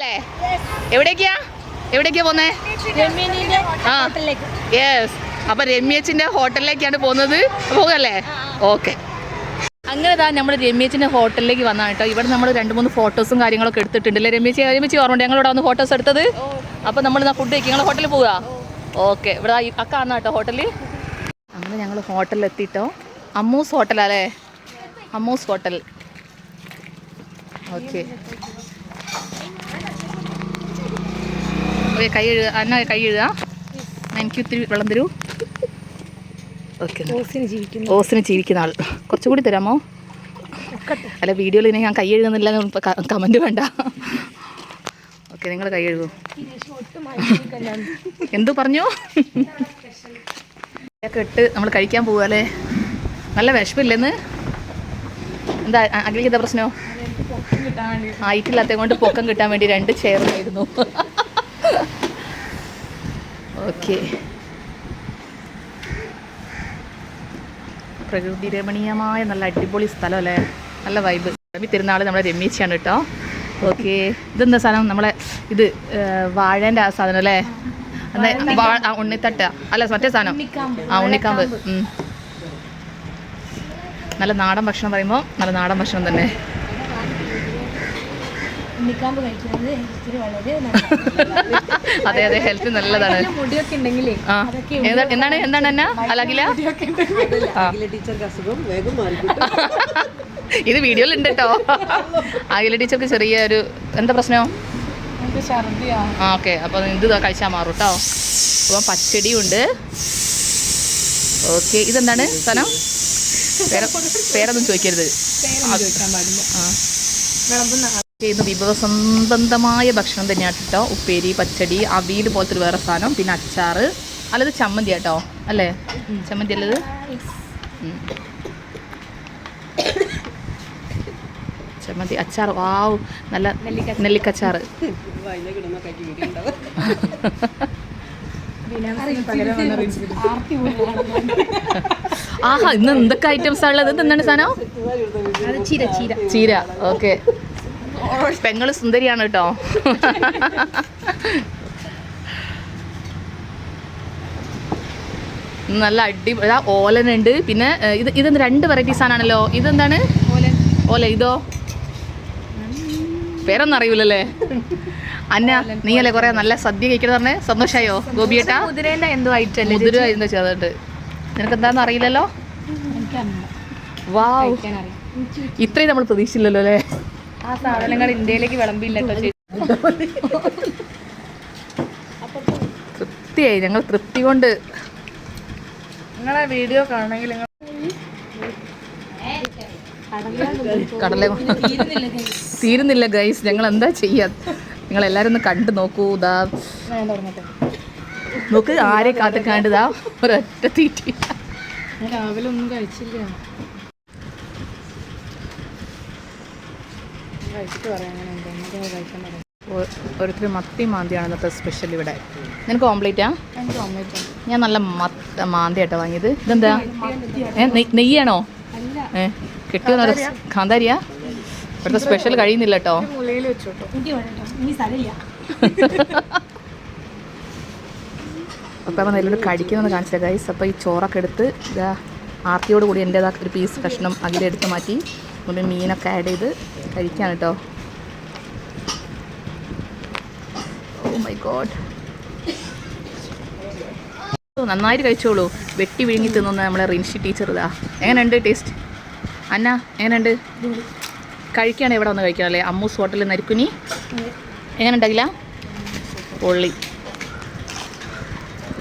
അല്ലേ? എവിടേക്കാ? എവിടേക്കാ പോന്നേ? ആ. യെസ് അപ്പൊ രമ്യച്ചിന്റെ ഹോട്ടലിലേക്കാണ് പോകുന്നത്. പോകല്ലേ? ഓക്കെ. അങ്ങനെ താ നമ്മൾ രമ്യച്ചിന്റെ ഹോട്ടലിലേക്ക് വന്നാണ് കേട്ടോ. ഇവിടെ നമ്മൾ രണ്ട് മൂന്ന് ഫോട്ടോസും കാര്യങ്ങളൊക്കെ എടുത്തിട്ടുണ്ട് അല്ലേ രമ്യച്ചി രമ്യച്ചി ഓർമ്മയുണ്ട്? ഞങ്ങളിവിടെ വന്ന് ഫോട്ടോസ് എടുത്തത്? അപ്പൊ നമ്മൾ ഫുഡ് കഴിക്കും. ഞങ്ങൾ ഹോട്ടലിൽ പോവുക ഓക്കെ. ഇവിടെ അക്കാന്ന കേട്ടോ ഹോട്ടലിൽ. അങ്ങനെ ഞങ്ങൾ ഹോട്ടലിൽ എത്തിയിട്ടോ അമ്മൂസ് ഹോട്ടലല്ലേ അമ്മൂസ് ഹോട്ടൽ. ഓക്കെ. ഓക്കെ കൈ എഴുതുക അന്ന കൈ എഴുതുക എനിക്ക് ഇത്തിരി വെള്ളം തരൂ. ഓക്കെ. ഓസിന് ജീവിക്കുന്ന ആൾ. കുറച്ചും കൂടി തരാമോ? അല്ല വീഡിയോയിൽ ഇനി ഞാൻ കൈ എഴുതുന്നില്ല കമന്റ് വേണ്ട. ഓക്കെ നിങ്ങൾ കൈ എഴുതൂ എന്തു പറഞ്ഞു? ഒക്കെ ഇട്ട് നമ്മൾ കഴിക്കാൻ പോവുക അല്ലേ? നല്ല വിഷമില്ലെന്ന് എന്താ അഖിലേക്ക് എന്താ പ്രശ്നം? ഹൈറ്റില്ലാത്ത കൊണ്ട് പൊക്കം കിട്ടാൻ വേണ്ടി രണ്ട് ചെയറുമായിരുന്നു ഓക്കെ. പ്രകൃതി രമണീയമായ നല്ല അടിപൊളി സ്ഥലം അല്ലേ? നല്ല വൈബ് രമി തിരുനാൾ നമ്മളെ രമ്യച്ചിയാണ് കേട്ടോ. ഓക്കെ. ഇതെന്താ സാധനം? നമ്മളെ ഇത് വാഴേന്റെ ആ സാധനം അല്ലേ? ഉണ്ണിത്തട്ട. അല്ല മറ്റേ സാധനം. ആ ഉണ്ണിക്കാമ്പ്. നല്ല നാടൻ ഭക്ഷണം പറയുമ്പോൾ നല്ല നാടൻ ഭക്ഷണം തന്നെ. ഉണ്ണിക്കാമ്പ് കഴിക്കുന്നത് ഹെൽത്തിന് വളരെ അതെ അതെ ഹെൽത്ത് നല്ലതാണ്. മുടിയൊക്കെ ഉണ്ടെങ്കിൽ എന്താണ് എന്താണ് എന്നാ അലകില? ടീച്ചർക്ക് അസുഖം വേഗം മാറി ഇത് വീഡിയോയിൽ ഉണ്ട് കേട്ടോ അഖില ടീച്ചർക്ക് ചെറിയ ഒരു എന്താ പ്രശ്നമോ ആ ഓക്കെ. അപ്പോൾ ഇത് കഴിച്ചാൽ മാറും കേട്ടോ അപ്പം പച്ചടിയുണ്ട്. ഓക്കെ. ഇതെന്താണ് സ്ഥലം പേര പേരൊന്നും ചോദിക്കരുത്. ആ. ഇത് വിഭവസംബന്ധമായ ഭക്ഷണം തന്നെയാണ് കേട്ടോ. ഉപ്പേരി പച്ചടി അവിയൽ പോലത്തെ ഒരു വേറെ സാധനം. പിന്നെ അച്ചാറ്. അല്ലത് ചമ്മന്തി കേട്ടോ. അല്ലേ? ചമ്മന്തി അല്ലത്? ചമ്മന്തി അച്ചാർ വാവ്. നല്ല പോലെയാണ് ആഹാ ഇന്ന് എന്തൊക്കെ ഐറ്റംസ് ഉള്ളത് ഇത് എന്താണ് സാധനം ചീര. ഓക്കെ. പെങ്ങൾ സുന്ദരിയാണ് കേട്ടോ. നല്ല അടിപൊളി ആ ഓലനുണ്ട്. പിന്നെ ഇത് ഇത് രണ്ട് വെറൈറ്റീസ് ആണല്ലോ ഇതെന്താണ്? ഓല ഇതോ? പേരൊന്നും അറിയില്ലല്ലേ അന്ന നീയല്ലേ കുറെ നല്ല സദ്യ കഴിക്കണ പറഞ്ഞേ? സന്തോഷായോ ഗോപിയേട്ടാ? കുതിരേന്റെ എന്തോ ഐറ്റം മുതിര എന്താ ചെയ്തിട്ട് നിനക്ക് എന്താന്ന് അറിയില്ലല്ലോ വാ ഇത്രയും നമ്മൾ പ്രതീക്ഷിച്ചില്ലല്ലോ അല്ലേ? ആ സാധനങ്ങൾ ഇന്ത്യയിലേക്ക് വിളമ്പില്ല തൃപ്തിയായി ഞങ്ങൾ തൃപ്തി കൊണ്ട്. നിങ്ങളെ വീഡിയോ കാണണമെങ്കിൽ നിങ്ങൾ കടല തീരുന്നില്ല ഗൈസ് ഞങ്ങൾ എന്താ ചെയ്യാ? നിങ്ങൾ എല്ലാരും ഒന്ന് കണ്ടു നോക്കൂ ദാ. നോക്ക് ആരെ കാത്ത് കണ്ടതാ ഒരൊറ്റ തീറ്റി. രാവിലെ ഒന്നും കഴിച്ചില്ല. കഴിച്ചിട്ട് പറയാം അങ്ങനെ എന്താ എന്നിട്ട് കഴിക്കാൻ പറയാം. ഓരോരുത്തർ മത്തി മാന്തിയാണ് ഇന്നത്തെ സ്പെഷ്യൽ ഇവിടെ. നിനക്ക് ഓംപ്ലേറ്റാ ഞാൻ നല്ല മത്ത മാന്തിയാട്ടോ വാങ്ങിയത്. ഇതെന്താ? നെയ്യാണോ? അല്ല. ഏ കിട്ടിയ കാന്താരിയാ? ഇവിടുത്തെ സ്പെഷ്യൽ കഴിയുന്നില്ല കേട്ടോ. അപ്പം നല്ലൊരു കഴിക്കുന്നത് കാണിച്ച ഗൈസ് അപ്പോൾ ഈ ചോറൊക്കെ എടുത്ത് ഇതാ ആർത്തിയോട് കൂടി എന്റേതാ ഒരു പീസ് കഷ്ണം അതിലെടുത്ത് മാറ്റി. പിന്നെ മീനൊക്കെ ആഡ് ചെയ്ത് കഴിക്കാം കേട്ടോ ഓ മൈ ഗോഡ് നന്നായിട്ട് കഴിച്ചോളൂ. വെട്ടി വിഴുങ്ങി തിന്നുന്ന നമ്മളെ റിൻഷി ടീച്ചർ ഇതാ. എങ്ങനെയുണ്ട് ടേസ്റ്റ് അന്ന എങ്ങനെയുണ്ട്? കഴിക്കുകയാണെങ്കിൽ ഇവിടെ വന്ന് കഴിക്കണം അല്ലേ? അമ്മൂസ് ഹോട്ടലിൽ നരിക്കുനി. എങ്ങനെ ഉണ്ടാകില്ല പൊള്ളി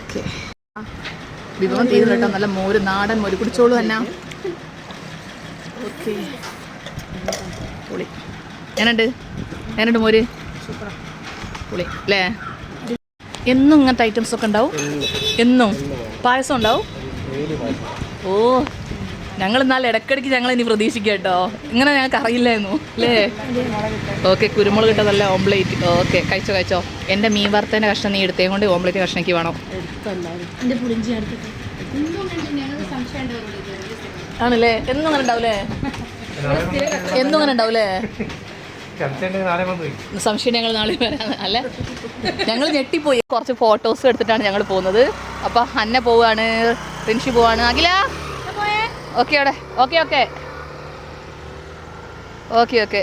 ഓക്കെ വിഭവം തീരുന്നു കേട്ടോ നല്ല മോര് നാടൻ മോര്. കുടിച്ചോളൂ ഓക്കെ പൊളി. എങ്ങനെയുണ്ട് എങ്ങനെയുണ്ട് മോര്? പുളി അല്ലേ? എന്നും ഇങ്ങനത്തെ ഐറ്റംസ് ഒക്കെ ഉണ്ടാവും? എന്നും? പായസം ഉണ്ടാവും? ഓ ഞങ്ങൾ എന്നാൽ ഇടയ്ക്കിടയ്ക്ക് ഞങ്ങൾ ഇനി പ്രതീക്ഷിക്കുക കേട്ടോ. ഇങ്ങനെ ഞങ്ങൾക്ക് അറിയില്ലായിരുന്നു അല്ലേ? ഓക്കെ കുരുമുളക് ഇട്ട നല്ല ഓംപ്ലേറ്റ് ഓക്കെ കഴിച്ചോ കഴിച്ചോ. എന്റെ മീൻ വറുത്തേന്റെ കഷ്ണം നീ എടുത്തേ കൊണ്ട് ഓംപ്ലേറ്റ് കഷ്ണയ്ക്ക് വേണം. ആണല്ലേ? എന്നും അങ്ങനെ ഉണ്ടാവൂലേ? എന്നും അങ്ങനെ ഉണ്ടാവൂലേ? സംശയം ഞങ്ങൾ നാളെ അല്ല? ഞങ്ങൾ ഞെട്ടിപ്പോയി. കുറച്ച് ഫോട്ടോസ് എടുത്തിട്ടാണ് ഞങ്ങൾ പോകുന്നത്. അപ്പോൾ അന്ന പോവാണ് റിൻഷി പോവാണ്. അഖില ഓക്കെ അവിടെ. Okay okay okay okay